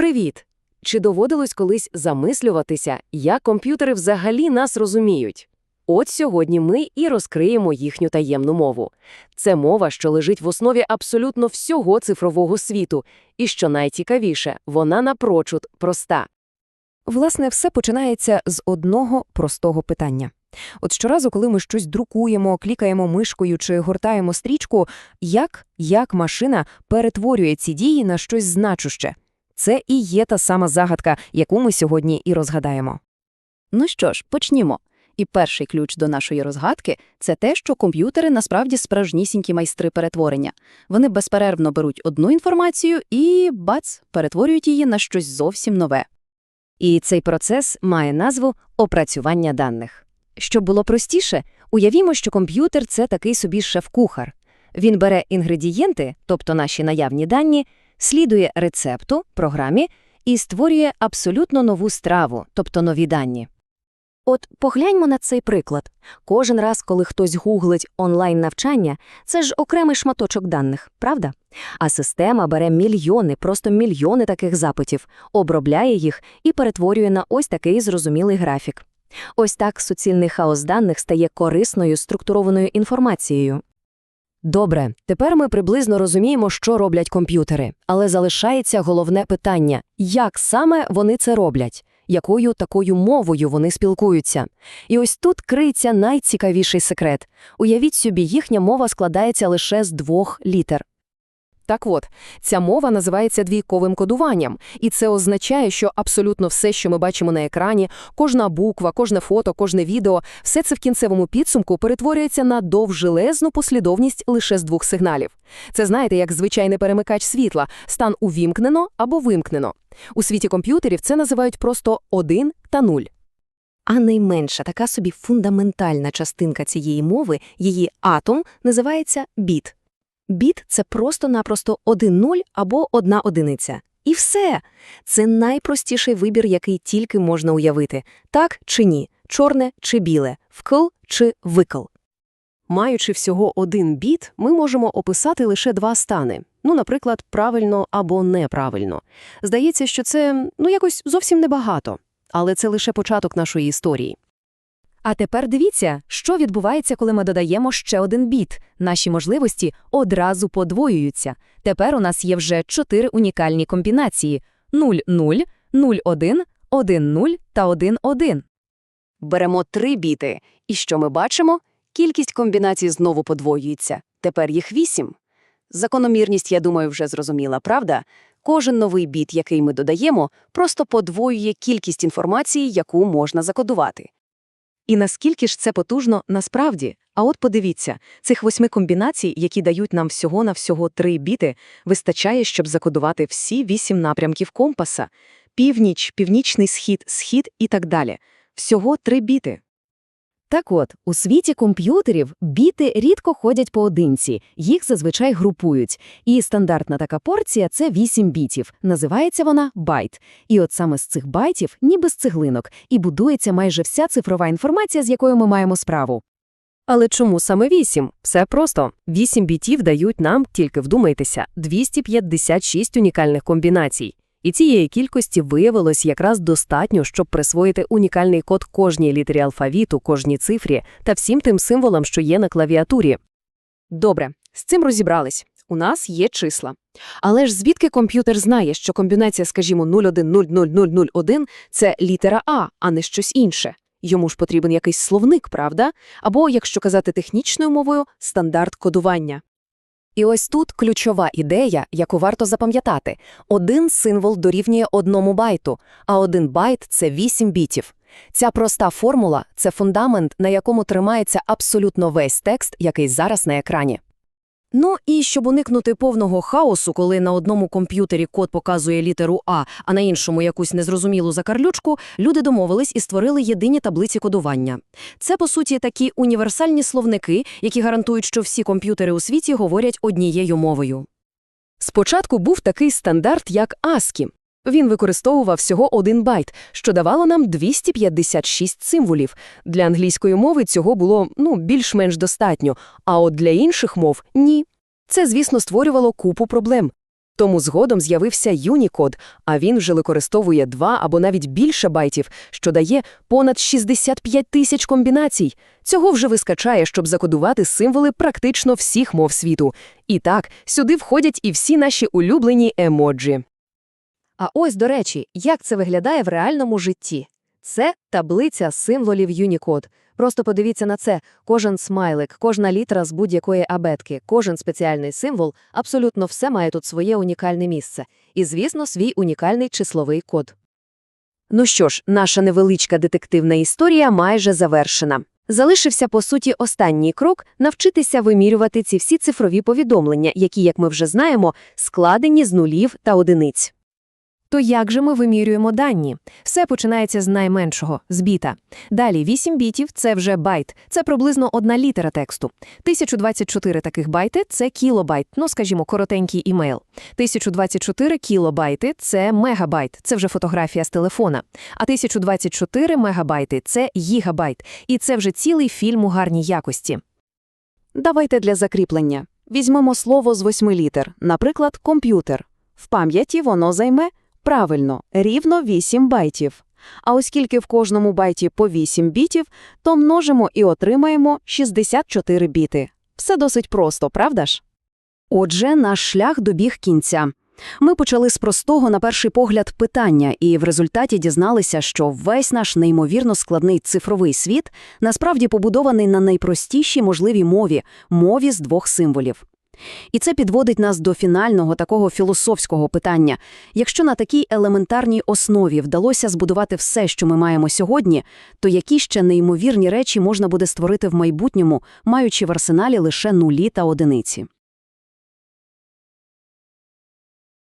Привіт! Чи доводилось колись замислюватися, як комп'ютери взагалі нас розуміють? От сьогодні ми і розкриємо їхню таємну мову. Це мова, що лежить в основі абсолютно всього цифрового світу, і що найцікавіше, вона напрочуд проста. Власне, все починається з одного простого питання. От щоразу, коли ми щось друкуємо, клікаємо мишкою чи гортаємо стрічку, як, як машина перетворює ці дії на щось значуще? Це і є та сама загадка, яку ми сьогодні і розгадаємо. Ну що ж, почнімо. І перший ключ до нашої розгадки – це те, що комп'ютери насправді справжнісінькі майстри перетворення. Вони безперервно беруть одну інформацію і, бац, перетворюють її на щось зовсім нове. І цей процес має назву опрацювання даних. Щоб було простіше, уявімо, що комп'ютер – це такий собі шеф-кухар. Він бере інгредієнти, тобто наші наявні дані, слідує рецепту, програмі і створює абсолютно нову страву, тобто нові дані. От погляньмо на цей приклад. Кожен раз, коли хтось гуглить онлайн-навчання, це ж окремий шматочок даних, правда? А система бере мільйони, просто мільйони таких запитів, обробляє їх і перетворює на ось такий зрозумілий графік. Ось так суцільний хаос даних стає корисною структурованою інформацією. Добре, тепер ми приблизно розуміємо, що роблять комп'ютери, але залишається головне питання – як саме вони це роблять? Якою такою мовою вони спілкуються? І ось тут криється найцікавіший секрет. Уявіть собі, їхня мова складається лише з двох літер. Так от, ця мова називається двійковим кодуванням, і це означає, що абсолютно все, що ми бачимо на екрані, кожна буква, кожне фото, кожне відео, все це в кінцевому підсумку перетворюється на довжелезну послідовність лише з двох сигналів. Це знаєте, як звичайний перемикач світла, стан увімкнено або вимкнено. У світі комп'ютерів це називають просто 1 та 0. А найменша така собі фундаментальна частинка цієї мови, її атом, називається біт. Біт – це просто-напросто один нуль або одна одиниця. І все. Це найпростіший вибір, який тільки можна уявити. Так чи ні, чорне чи біле, вкл чи викл. Маючи всього один біт, ми можемо описати лише два стани. Ну, наприклад, правильно або неправильно. Здається, що це, ну, якось зовсім небагато. Але це лише початок нашої історії. А тепер дивіться, що відбувається, коли ми додаємо ще один біт. Наші можливості одразу подвоюються. Тепер у нас є вже чотири унікальні комбінації – 0-0, 0-1, 1-0 та 1-1. Беремо три біти. І що ми бачимо? Кількість комбінацій знову подвоюється. Тепер їх вісім. Закономірність, я думаю, вже зрозуміла, правда? Кожен новий біт, який ми додаємо, просто подвоює кількість інформації, яку можна закодувати. І наскільки ж це потужно насправді? А от подивіться, цих восьми комбінацій, які дають нам всього на всього три біти, вистачає, щоб закодувати всі вісім напрямків компаса – північ, північний схід, схід і так далі. Всього три біти. Так от, у світі комп'ютерів біти рідко ходять поодинці, їх зазвичай групують. І стандартна така порція – це 8 бітів. Називається вона байт. І от саме з цих байтів, ніби з цеглинок, і будується майже вся цифрова інформація, з якою ми маємо справу. Але чому саме 8? Все просто. 8 бітів дають нам, тільки вдумайтеся, 256 унікальних комбінацій. І цієї кількості виявилось якраз достатньо, щоб присвоїти унікальний код кожній літері алфавіту, кожній цифрі та всім тим символам, що є на клавіатурі. Добре, з цим розібрались. У нас є числа. Але ж звідки комп'ютер знає, що комбінація, скажімо, 01000001 – це літера А, а не щось інше? Йому ж потрібен якийсь словник, правда? Або, якщо казати технічною мовою, стандарт кодування. І ось тут ключова ідея, яку варто запам'ятати. Один символ дорівнює одному байту, а один байт – це 8 бітів. Ця проста формула – це фундамент, на якому тримається абсолютно весь текст, який зараз на екрані. Ну і щоб уникнути повного хаосу, коли на одному комп'ютері код показує літеру А, а на іншому якусь незрозумілу закарлючку, люди домовились і створили єдині таблиці кодування. Це, по суті, такі універсальні словники, які гарантують, що всі комп'ютери у світі говорять однією мовою. Спочатку був такий стандарт, як ASCII. Він використовував всього один байт, що давало нам 256 символів. Для англійської мови цього було ну, більш-менш достатньо, а от для інших мов – ні. Це, звісно, створювало купу проблем. Тому згодом з'явився Unicode, а він вже використовує два або навіть більше байтів, що дає понад 65 тисяч комбінацій. Цього вже вискачає, щоб закодувати символи практично всіх мов світу. І так, сюди входять і всі наші улюблені емоджі. А ось, до речі, як це виглядає в реальному житті. Це таблиця символів Unicode. Просто подивіться на це. Кожен смайлик, кожна літера з будь-якої абетки, кожен спеціальний символ, абсолютно все має тут своє унікальне місце. І, звісно, свій унікальний числовий код. Ну що ж, наша невеличка детективна історія майже завершена. Залишився, по суті, останній крок – навчитися вимірювати ці всі цифрові повідомлення, які, як ми вже знаємо, складені з нулів та одиниць. То як же ми вимірюємо дані? Все починається з найменшого – з біта. Далі 8 бітів – це вже байт, це приблизно одна літера тексту. 1024 таких байти – це кілобайт, ну, скажімо, коротенький імейл. 1024 кілобайти – це мегабайт, це вже фотографія з телефона. А 1024 мегабайти – це гігабайт, і це вже цілий фільм у гарній якості. Давайте для закріплення. Візьмемо слово з восьми літер, наприклад, комп'ютер. В пам'яті воно займе, правильно, рівно 8 байтів. А оскільки в кожному байті по 8 бітів, то множимо і отримаємо 64 біти. Все досить просто, правда ж? Отже, наш шлях добіг кінця. Ми почали з простого, на перший погляд, питання, і в результаті дізналися, що весь наш неймовірно складний цифровий світ насправді побудований на найпростішій можливій мові – мові з двох символів. І це підводить нас до фінального такого філософського питання. Якщо на такій елементарній основі вдалося збудувати все, що ми маємо сьогодні, то які ще неймовірні речі можна буде створити в майбутньому, маючи в арсеналі лише нулі та одиниці?